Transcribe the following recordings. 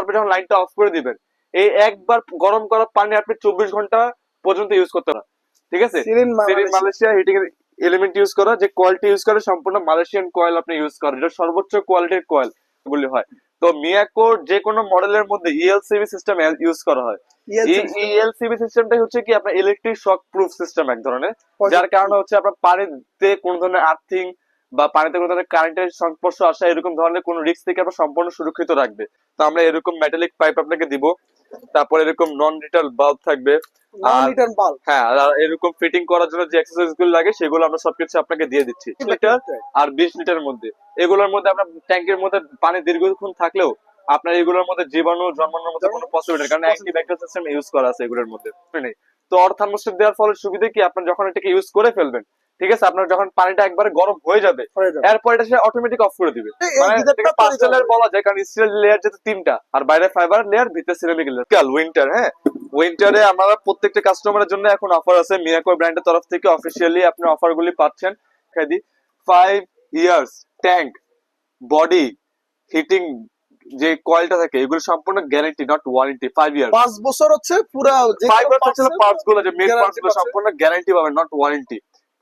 তারপরে যখন লাইনটা অফ করে দিবেন এই একবার গরম করা পানি আপনি চব্বিশ ঘণ্টা পর্যন্ত ইউজ করতে পারেন। ঠিক আছে? মালয়েশিয়া হিটিং এলিমেন্ট ইউজ করা যে কোয়ালিটি ইউজ করে সম্পূর্ণ মালয়েশিয়ান কয়েল আপনি ইউজ করেন এটা সর্বোচ্চ কোয়ালিটির কয়েল গুলি হয়। তো মিয়াকোর যে কোনো মডেলের মধ্যে E ইএলসিবি সিস্টেম ইউজ করা হয়। ইএলসিবি সিস্টেমটাই হচ্ছে কি আপনার ইলেকট্রিক শক প্রুফ সিস্টেম এক ধরনের যার কারণে হচ্ছে আপনার পানিতে কোন ধরনের আর্থিং বা পানিতে কোনো ধরনের কারেন্টের সংস্পর্শ আসা এরকম ধরনের কোনো রিস্ক থেকে আপনার সম্পূর্ণ সুরক্ষিত রাখবে তো আমরা এরকম মেটালিক পাইপ আপনাকে দিব তারপর এরকম নন রিটার্ন বাল্ব থাকবে আর হ্যাঁ আর এরকম ফিটিং করার জন্য যে এক্সারসাইজগুলো লাগে সেগুলো আমরা সবকিছু আপনাকে দিয়ে দিচ্ছি। লিটার আর বিশ লিটারের মধ্যে। এগুলোর মধ্যে আপনার ট্যাঙ্কের মধ্যে পানি দীর্ঘক্ষণ থাকলেও আপনার এগুলোর মধ্যে জীবাণু জন্মানোর মধ্যে কোনো পসিবিলিটি কারণ ব্যাকটেরিয়াল সিস্টেম ইউজ করা আছে এগুলোর মধ্যে। তো অর দেওয়ার ফলে সুবিধা কি? আপনার যখন এটাকে ইউজ করে ফেলবেন ঠিক আছে? আপনার যখন পানিটা একবারে গরম হয়ে যাবে এরপর এটা সে অটোমেটিক অফ করে দিবে। মানে লেয়ার বলা যায় কারণ স্টিল লেয়ার যেহেতু তিনটা আর বাইরে ফাইবার লেয়ার ভিতরে সিরামিক লেয়ার উইন্টার হ্যাঁ? উইন্টারে আমরা প্রত্যেকটা কাস্টমারের জন্য এখন অফার আছে মিয়াকো ব্র্যান্ডের তরফ থেকে অফিসিয়ালি আপনি অফার গুলি পাচ্ছেন। Khadi five years tank body heating যে কয়েলটা থাকে এগুলো সম্পূর্ণ guarantee not warranty five year পাঁচ বছর হচ্ছে পুরা ফাইভ কোনো ইয়ার্স হচ্ছে পার্টসগুলো যে মেন পার্টসগুলো সম্পূর্ণ গ্যারান্টি পাবেন নট ওয়ারেন্টি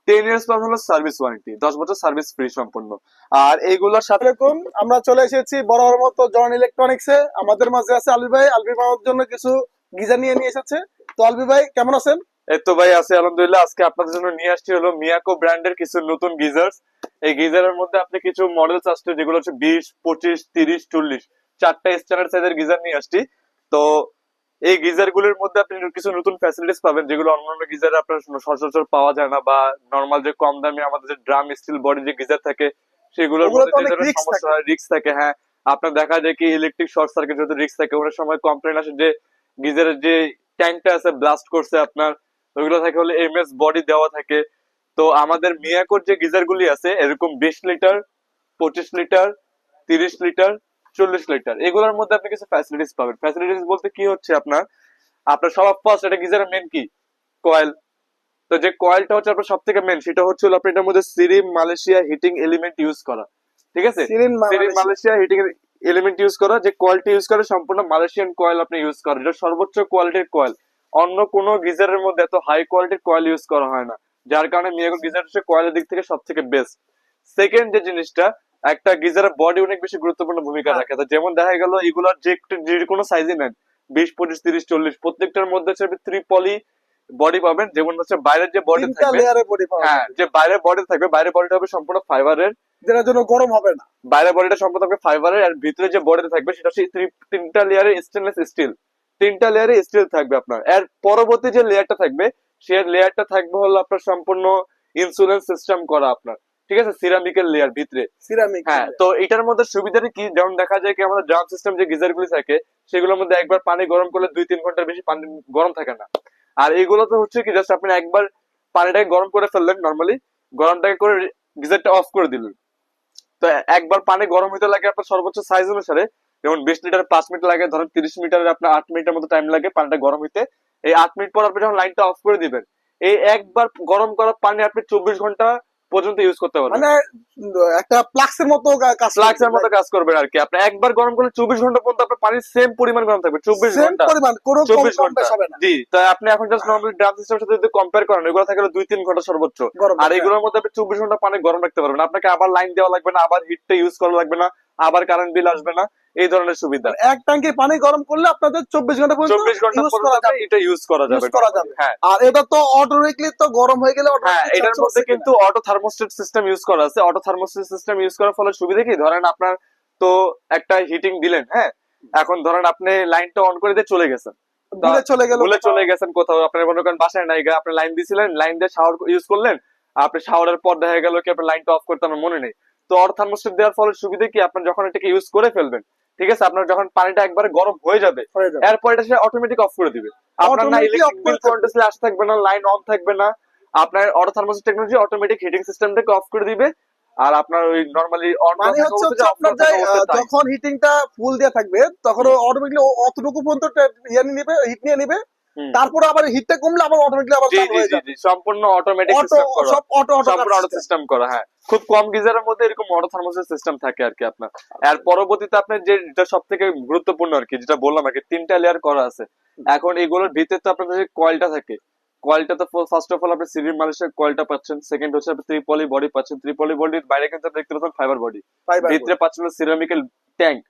টেন ইয়ার্স পাবেন হলো সার্ভিস ওয়ারেন্টি দশ বছর সার্ভিস ফ্রি সম্পূর্ণ। আর এইগুলোর সাথে আসসালামাইকুম আমরা চলে এসেছি বড় বড় মতো জন ইলেকট্রনিক্স আমাদের মাঝে আছে আলবি ভাই। আলবি জন্য কিছু গিজার নিয়ে নিয়ে এসেছে। তো আলবি ভাই কেমন আছেন? এই তো ভাই আছে আলহামদুলিল্লাহ। আজকে আপনাদের জন্য নিয়ে আসছি হলো মিয়াকো ব্র্যান্ডের কিছু নতুন গিজার্স। এই গিজারের মধ্যে আপনি কিছু মডেলস আসছে যেগুলো হচ্ছে বিশ পঁচিশ তিরিশ চল্লিশ। চারটা স্ট্যান্ডার্ড সাইজের গিজার নিয়ে আসছি। তো এই গিজার গুলির মধ্যে আপনি কিছু নতুন ফ্যাসিলিটিস পাবেন যেগুলো অন্যান্য গিজারে আপনার সচরাচর পাওয়া যায় না বা নর্মাল যে কম দামে আমাদের যে ড্রাম স্টিল বডি যে গিজার থাকে সেগুলোর মধ্যে সমস্যা হয় রিস্ক থাকে হ্যাঁ। আপনার দেখা যায় কি ইলেকট্রিক শর্ট সার্কিট যদি রিস্ক থাকে অনেক সময় কমপ্লেন আসে যে গিজারের যে ট্যাঙ্কটা আছে ব্লাস্ট করছে আপনার ওইগুলো থাকে হলে এমএস বডি দেওয়া থাকে। তো আমাদের মিয়াকোর যে গিজার গুলি আছে এরকম বিশ লিটার পঁচিশ লিটার তিরিশ লিটার চল্লিশ লিটার। এগুলোর মধ্যে আপনি কিছু ফ্যাসিলিটিস পাবেন। ফ্যাসিলিটিস বলতে কি হচ্ছে আপনার? আপনার সবার ফার্স্ট এটা গিজারের মেন কি? কয়েল তো যে কয়েলটা হচ্ছে আপনার সব থেকে মেন সেটা হচ্ছে আপনি এটার মধ্যে SIRIM Malaysia heating element use করা। ঠিক আছে? SIRIM Malaysia. Heating element use করা। যে কোয়ালিটি ইউজ করে সম্পূর্ণ মালয়েশিয়ান কয়েল আপনি ইউজ করেন। এটা সর্বোচ্চ কোয়ালিটির কয়েল অন্য কোনো গিজারের মধ্যে এত হাই কোয়ালিটির কয়েল ইউজ করা হয় না। যার কারণে মিয়াগো গিজার হচ্ছে কয়েলের দিক থেকে সব থেকে বেস্ট সেকেন্ড যে জিনিসটা একটা গিজারের বডি অনেক বেশি গুরুত্বপূর্ণ ভূমিকা হ্যাঁ। রাখে। যেমন দেখা গেল এগুলোর যে যে কোনো সাইজই নেন বিশ পঁচিশ তিরিশ চল্লিশ প্রত্যেকটার মধ্যে হচ্ছে থ্রি পলি বডি পাবেন। যেমন হচ্ছে বাইরের যে বডি থাকবে হ্যাঁ যে বাইরের বডি থাকবে বাইরের বডিটা হবে সম্পূর্ণ ফাইবারের যেটার জন্য গরম হবে না। বাইরের বডিটা সম্পূর্ণ থাকবে ফাইবারের আর ভিতরে যে বডিটা থাকবে সেটা হচ্ছে তিনটা লেয়ারের স্টেনলেস স্টিল তিনটা লেয়ারে স্টিল থাকবে আপনার। এর পরবর্তী যে লেয়ারটা থাকবে সেই লেয়ারটা থাকবে হলো আপনার সম্পূর্ণ ইন্স্যুরেন্স সিস্টেম করা আপনার। ঠিক আছে? সিরামিকের লেয়ার ভিতরে। সিরামিক হ্যাঁ তো এটার মধ্যে সুবিধাটা কি? যেমন দেখা যায় কি আমাদের ড্রাম সিস্টেম যে গিজার গুলি থাকে সেগুলোর মধ্যে একবার পানি গরম করলে দুই তিন ঘণ্টার বেশি পানি গরম থাকে না। আর এগুলো তো হচ্ছে কি জাস্ট আপনি একবার পানিটাকে গরম করে ফেললেন নর্মালি গরমটাকে করে গিজারটা অফ করে দিলেন। তো একবার পানি গরম হতে লাগে আপনার সর্বোচ্চ সাইজ অনুসারে যেমন বিশ লিটার পাঁচ মিনিট লাগে ধরেন তিরিশ মিটার আপনার আট মিনিটের মতো টাইম লাগে পানিটা গরম হইতে। এই আট মিনিট পর আপনি যখন লাইনটা অফ করে দিবেন এই একবার গরম করা পানি আপনি চব্বিশ ঘণ্টা পর্যন্ত ইউজ করতে পারবেন। মানে একটা প্লাক্সের মতো কাজ প্লাক্সের মতো কাজ করবে আর কি। আপনি একবার গরম করলে চব্বিশ ঘণ্টা পর্যন্ত আপনার পানির সেম পরিমাণ গরম থাকবে 24 ঘণ্টা। সেম পরিমাণ কোনো কম ঘণ্টা। হবে না। জি তাই আপনি এখন জাস্ট নরমালি ড্রাম সিস্টেমের সাথে যদি কম্পেয়ার করেন এগুলো থাকে হলো দুই তিন ঘণ্টা সর্বোচ্চ। আর এগুলোর মধ্যে আপনি চব্বিশ ঘণ্টা পানি গরম রাখতে পারবেন। আপনাকে আবার লাইন দেওয়া লাগবে না আবার হিটটা ইউজ করা লাগবে না। আবার কারেন্ট বিল আসবে না এই ধরনের সুবিধা। এক ট্যাঙ্কি পানি গরম করলে আপনাদের চব্বিশ ঘণ্টা চব্বিশ ঘণ্টা পর্যন্ত এটা ইউজ করা যাবে। হ্যাঁ। আর এটা তো অটোমেটিকলি তো গরম হয়ে গেলে হ্যাঁ এটার মধ্যে কিন্তু অটো থার্মোস্টেট সিস্টেম ইউজ করা আছে। অটো থার্মোস্টেট সিস্টেম ইউজ করার ফলে সুবিধা কি? ধরেন আপনার তো একটা হিটিং দিলেন হ্যাঁ? এখন ধরেন আপনি লাইনটা অন করে দিয়ে চলে গেছেন। গেল চলে গেছেন কোথাও। আপনার মনে করেন বাসায় নাই আপনি লাইন দিছিলেন লাইন দিয়ে শাওয়ার ইউজ করলেন আপনি শাওয়ারের পর দেখা গেল কি আপনার লাইনটা অফ করতে আমার মনে নেই। তো অটো থার্মোস্টেট দেওয়ার ফলে সুবিধা কি? আপনার যখন এটাকে ইউজ করে ফেলবেন ঠিক আছে? আপনার যখন পানিটা একবারে গরম হয়ে যাবে এরপর এটা সে অটোমেটিক অফ করে দিবে। আপনার না ইলেকট্রিক বিল কন্ট্রোল আসতে থাকবে না লাইন অন থাকবে না আপনার auto thermostat technology automatic heating সিস্টেমটাকে অফ করে দিবে আর আপনার ওই নরমালি অন মানে হচ্ছে আপনার যখন হিটিংটা ফুল দিয়ে থাকবে তখন অটোমেটিকলি অতটুকু পর্যন্ত টা- ইয়ে নিয়ে নেবে হিট নিয়ে নেবে হুম। তারপরে আবার হিটটা কমলে আবার অটোমেটিকলি আবার চালু হয়ে যায়। সম্পূর্ণ অটোমেটিক সিস্টেম করা। সব অটো অটো সম্পূর্ণ অটো সিস্টেম করা হ্যাঁ। খুব কম গিজারের মধ্যে এরকম অটো থার্মোসের সিস্টেম থাকে আর কি আপনার। আর পরবর্তীতে আপনার যে যেটা সব থেকে গুরুত্বপূর্ণ আর কি যেটা বললাম আর কি তিনটা লেয়ার করা আছে। এখন এগুলোর ভিতরে তো আপনাদের যে কয়েলটা থাকে কয়েলটা তো ফার্স্ট অফ অল আপনি সিরিম মালিশের কয়েলটা পাচ্ছেন। সেকেন্ড হচ্ছে আপনি ত্রিপলি বডি পাচ্ছেন। ত্রিপলি বডির বাইরে কিন্তু দেখতে পাচ্ছেন ফাইবার বডি ভিতরে পাচ্ছেন সিরামিক্যাল ট্যাঙ্ক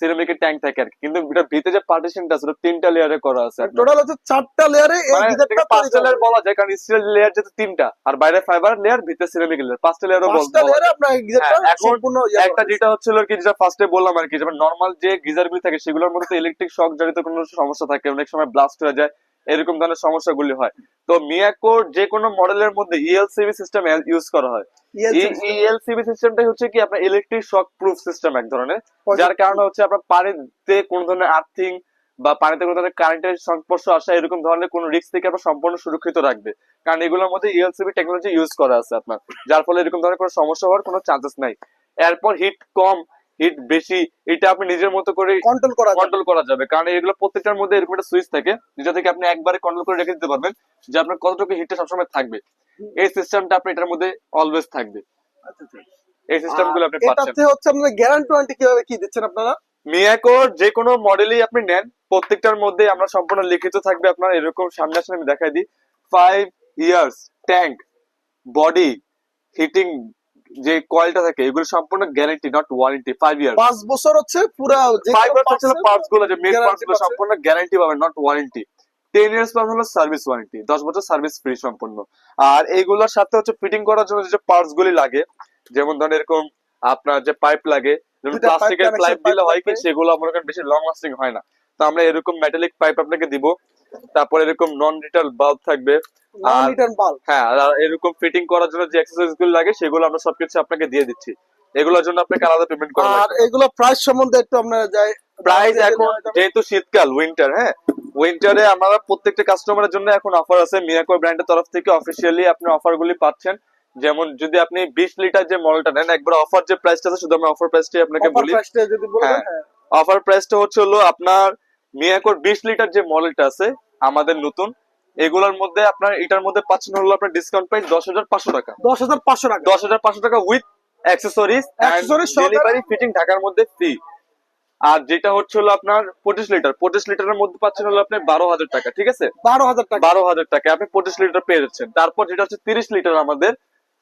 সিরামিকের ট্যাঙ্ক থাকে আর কিন্তু এটা ভিতরে যে পার্টিশনটা আছে তিনটা লেয়ারে করা আছে টোটাল হচ্ছে চারটা লেয়ারে এই মানে পাঁচটা লেয়ার বলা যায় কারণ স্টিল লেয়ার যেহেতু তিনটা আর বাইরে ফাইবার লেয়ার ভিতরে সিরামিক লেয়ার পাঁচটা লেয়ারও পাঁচটা লেয়ারে আপনার গিজারটা হ্যাঁ, সম্পূর্ণ ইয়ে একটা যেটা হচ্ছিল কি যেটা ফার্স্টে বললাম আর কি যেমন নর্মাল যে গিজার গুলি থাকে সেগুলোর মধ্যে ইলেকট্রিক শক জড়িত কোনো সমস্যা থাকে অনেক সময় ব্লাস্ট হয়ে যায় এরকম ধরনের সমস্যাগুলি হয়। তো মিয়াকোর যে কোনো মডেলের মধ্যে E ইএলসিবি সিস্টেম ইউজ করা হয়। ইএলসিবি সিস্টেমটাই হচ্ছে কি আপনার ইলেকট্রিক শক প্রুফ সিস্টেম এক ধরনের যার কারণে হচ্ছে আপনার পানিতে কোন ধরনের আর্থিং বা পানিতে কোনো ধরনের কারেন্টের সংস্পর্শ আসা এরকম ধরনের কোনো রিস্ক থেকে আপনার সম্পূর্ণ সুরক্ষিত রাখবে। কারণ এগুলোর মধ্যে E ইএলসিবি টেকনোলজি ইউজ করা আছে আপনার যার ফলে এরকম ধরনের কোনো সমস্যা হওয়ার কোনো চান্সেস নাই। এরপর হিট কম হিট বেশি এটা আপনি নিজের মতো করে কন্ট্রোল করা কন্ট্রোল করা যাবে। কারণ এগুলো প্রত্যেকটার মধ্যে এরকম একটা সুইচ থাকে যেটা থেকে আপনি একবারে কন্ট্রোল করে রেখে দিতে পারবেন যে আপনার কতটুকু হিটটা সবসময় থাকবে। এই সিস্টেমটা আপনি এটার মধ্যে অলওয়েজ থাকবে। এই সিস্টেমগুলো আপনি পাচ্ছেন। এটাতে হচ্ছে আপনাদের গ্যারান্টি ওয়ারেন্টি কীভাবে কি দিচ্ছেন আপনারা? মিয়াকোর যে কোনো মডেলই আপনি নেন প্রত্যেকটার মধ্যে আমরা সম্পূর্ণ লিখিত থাকবে আপনার এরকম সামনে আসলে আমি দেখাই দিই। Five years tank body heating যে কয়েলটা থাকে এগুলো সম্পূর্ণ guarantee not warranty five years পাঁচ বছর হচ্ছে পুরা ফাইভ ইয়ার্স হচ্ছে পার্টসগুলো যে মেন পার্টসগুলো সম্পূর্ণ গ্যারান্টি পাবেন নট ওয়ারেন্টি টেন ইয়ার্স পাবেন হলো সার্ভিস ওয়ারেন্টি দশ বছর সার্ভিস ফ্রি সম্পূর্ণ। আর এইগুলোর সাথে হচ্ছে ফিটিং করার জন্য যে পার্টস গুলি লাগে যেমন ধরেন এরকম আপনার যে পাইপ লাগে যেমন প্লাস্টিকের পাইপ দিলে হয় কি সেগুলো মনে করেন বেশি লং লাস্টিং হয় না। তো আমরা এরকম মেটালিক পাইপ আপনাকে দিব তারপর এরকম নন রিটার্ন বাল্ব থাকবে। আর- হ্যাঁ এরকম ফিটিং করার জন্য যে এক্সারসাইজগুলো লাগে সেগুলো আমরা সবকিছু আপনাকে দিয়ে দিচ্ছি। এগুলোর জন্য আপনাকে আলাদা পেমেন্ট করা আর এগুলো প্রাইস সম্বন্ধে একটু আপনারা যাই। প্রাইস এখন যেহেতু শীতকাল উইন্টার হ্যাঁ? উইন্টারে আমরা প্রত্যেকটা কাস্টমারের জন্য এখন অফার আছে। মিয়াকো ব্র্যান্ডের তরফ থেকে অফিসিয়ালি আপনি অফার গুলি পাচ্ছেন। যেমন যদি আপনি বিশ লিটার যে মডেলটা নেন একবার অফার যে প্রাইসটা আছে শুধু আমি অফার প্রাইসটাই আপনাকে বলি। price টা যদি বলবেন হ্যাঁ। হ্যাঁ। অফার প্রাইসটা হচ্ছে হলো আপনার মিয়াকোর বিশ লিটার যে মডেলটা আছে আমাদের নতুন। এগুলোর মধ্যে আপনার এটার মধ্যে পাচ্ছেন হলো আপনার ডিসকাউন্ট প্রাইস দশ হাজার পাঁচশো টাকা। দশ হাজার পাঁচশো টাকা। দশ হাজার পাঁচশো টাকা উইথ অ্যাক্সেসরিজ? ডেলিভারি ফিটিং ঢাকার মধ্যে ফ্রি আর যেটা হচ্ছে হলো আপনার পঁচিশ লিটার পঁচিশ লিটারের মধ্যে পাচ্ছেন হলো আপনি বারো হাজার টাকা ঠিক আছে? বারো হাজার টাকা। বারো হাজার টাকা। আপনি পঁচিশ লিটার পেয়ে যাচ্ছেন। তারপর যেটা হচ্ছে তিরিশ লিটার আমাদের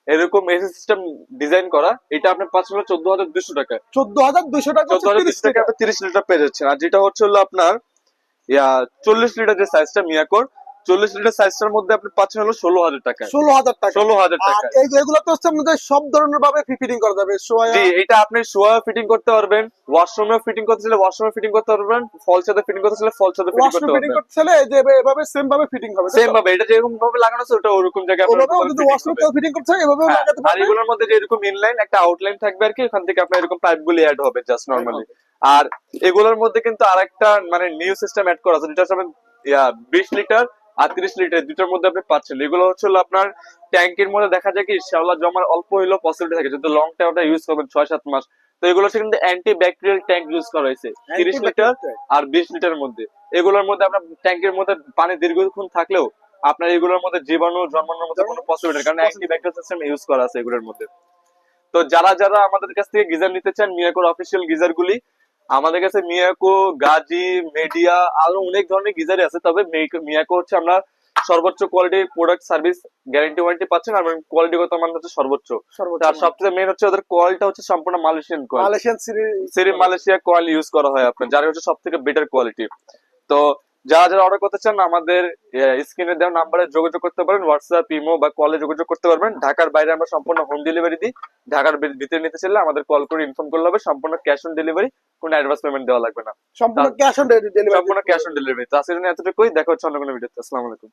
এরকম এসি সিস্টেম ডিজাইন করা এটা আপনি পাচ্ছেন হলো চোদ্দ হাজার দুশো টাকা। চোদ্দ হাজার দুইশো টাকা চোদ্দ হাজার দুশো টাকা আপনি তিরিশ লিটার পেয়ে যাচ্ছেন। আর যেটা হচ্ছে হলো আপনার চল্লিশ লিটার যে সাইজটা মিয়াকোর চল্লিশ লিটার সাইজটার মধ্যে আপনি পাচ্ছেন হলো ষোলো হাজার টাকা ষোলো হাজার টাকা ষোলো হাজার টাকা এগুলো তো হচ্ছে আমাদের সব ধরনের ভাবে ফিটিং করা যাবে। জি এটা আপনি শোয়া ফিটিং করতে পারবেন ওয়াশরুমেও ফিটিং করতে চাইলে ওয়াশরুমে ফিটিং করতে পারবেন ফল ছাদে ফিটিং করতে চাইলে ফল ছাদে ফিটিং করতে পারবেন। করতে চাইলে যে এভাবে সেম ভাবে ফিটিং হবে সেম ভাবে এটা যেরকম ভাবে লাগানো আছে ওটা ওরকম জায়গায় যদি fitting ওয়াশরুম ফিটিং করতে চায় এভাবেও হ্যাঁ, লাগাতে আর এগুলোর মধ্যে যে এরকম ইনলাইন একটা আউটলাইন থাকবে আর কি ওখান থেকে আপনার এরকম পাইপ গুলি অ্যাড হবে জাস্ট নরমালি আর এগুলোর মধ্যে কিন্তু আরেকটা মানে নিউ সিস্টেম অ্যাড করা আছে। যেটা হচ্ছে বিশ লিটার আর তিরিশ লিটার দুটোর মধ্যে আপনি পাচ্ছেন। এগুলো হচ্ছে আপনার ট্যাঙ্কের মধ্যে দেখা যায় কি শ্যাওলা জমার অল্প হইলেও পসিবিলিটি থাকে। যদি লং টাইম ইউজ করবেন ছয় সাত মাস। তো এগুলো হচ্ছে কিন্তু অ্যান্টি ব্যাকটেরিয়াল ট্যাঙ্ক ইউজ করা হয়েছে। তিরিশ লিটার আর বিশ লিটারের মধ্যে। এগুলোর মধ্যে আপনার ট্যাঙ্কের মধ্যে পানি দীর্ঘক্ষণ থাকলেও আপনার এগুলোর মধ্যে জীবাণু জন্মানোর মধ্যে কোনো পসিবিলিটি কারণ অ্যান্টি ব্যাকটেরিয়াল সিস্টেম ইউজ করা আছে এগুলোর মধ্যে। তো যারা যারা আমাদের কাছ থেকে গিজার নিতে চান মিয়াকোর অফিসিয়াল গিজার গুলি আমাদের কাছে মিয়াকো গাজি মেডিয়া আরও অনেক ধরনের গিজারই আছে তবে মিয়াকো হচ্ছে আমরা সর্বোচ্চ quality product service guarantee warranty পাচ্ছেন আর কোয়ালিটিগত মান হচ্ছে সর্বোচ্চ। তার সবচেয়ে মেন হচ্ছে ওদের কোয়ালিটা হচ্ছে সম্পূর্ণ মালয়েশিয়ান কোয়ালিটি মালয়েশিয়ান সিরি সেরি মালয়েশিয়া কোয়াল ইউজ করা হয় আপনার যার হচ্ছে সব থেকে বেটার কোয়ালিটি তো যারা যারা অর্ডার করতে চান আমাদের স্ক্রিনে দেওয়া নাম্বারে যোগাযোগ করতে পারেন হোয়াটসঅ্যাপ ইমো বা কলে যোগাযোগ করতে পারবেন। ঢাকার বাইরে আমরা সম্পূর্ণ হোম ডেলিভারি দিই। ঢাকার ভিতরে নিতে চাইলে আমাদের কল করে ইনফর্ম করলে হবে। সম্পূর্ণ ক্যাশ অন ডেলিভারি কোনো অ্যাডভান্স পেমেন্ট দেওয়া লাগবে না। সম্পূর্ণ ক্যাশ অন ডেলিভারি সম্পূর্ণ ক্যাশ অন ডেলিভারি তো আজকের জন্য এতটুকুই। দেখা হচ্ছে অন্য কোনো ভিডিওতে আসসালামু আলাইকুম।